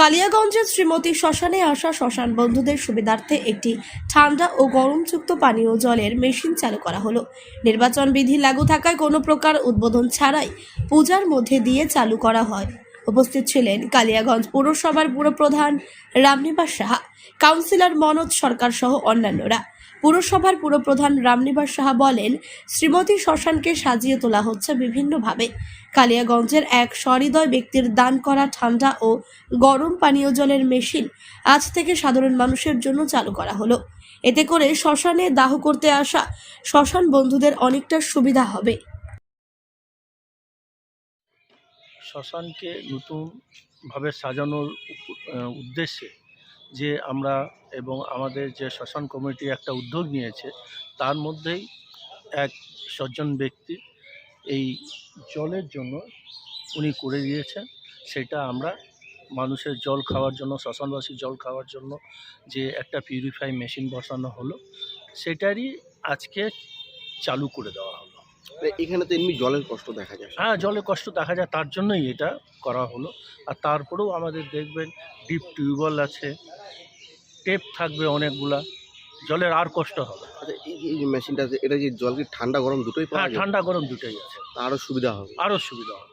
কালিয়াগঞ্জের শ্রীমতী শ্মশানে আসা শ্মশান বন্ধুদের সুবিধার্থে একটি ঠান্ডা ও গরমযুক্ত পানীয় জলের মেশিন চালু করা হলো। নির্বাচন বিধি লাগু থাকায় কোনো প্রকার উদ্বোধন ছাড়াই পূজার মধ্যে দিয়ে চালু করা হয়। উপস্থিত ছিলেন কালিয়াগঞ্জ পৌরসভার পুরপ্রধান রামনিবাস সাহা, কাউন্সিলর মনোজ সরকার সহ অন্যান্যরা। পুরসভার পুরপ্রধান রামনিবাস সাহা বলেন, শ্রীমতী শ্মশানকে সাজিয়ে তোলা হচ্ছে বিভিন্নভাবে। কালিয়াগঞ্জের এক সহৃদয় ব্যক্তির দান করা ঠান্ডা ও গরম পানীয় জলের মেশিন আজ থেকে সাধারণ মানুষের জন্য চালু করা হলো। এতে করে শ্মশানে দাহ করতে আসা শ্মশান বন্ধুদের অনেকটা সুবিধা হবে। শ্মশানকে নতুনভাবে সাজানোর উদ্দেশ্যে যে আমরা এবং আমাদের যে শ্মশান কমিটি একটা উদ্যোগ নিয়েছে, তার মধ্যেই এক সজ্জন ব্যক্তি এই জলের জন্য উনি করে দিয়েছেন। সেটা আমরা মানুষের জল খাওয়ার জন্য, শ্মশানবাসী জল খাওয়ার জন্য যে একটা পিউরিফাই মেশিন বসানো হলো, সেটারই আজকে চালু করে দেওয়া মানে এখানে তো এমনি জলের কষ্ট দেখা যায় হ্যাঁ জলের কষ্ট দেখা যায় তার জন্যই এটা করা হলো। আর তারপরেও আমাদের দেখবেন ডিপ টিউবওয়েল আছে টেপ থাকবে অনেকগুলা জলের আর কষ্ট হবে আচ্ছা এই যে- মেশিনটা আছে এটা যে জল কি ঠান্ডা গরম দুটোই হ্যাঁ পাওয়া যায়? ঠান্ডা গরম দুটোই আছে। আরও সুবিধা হবে। আরও সুবিধা হবে।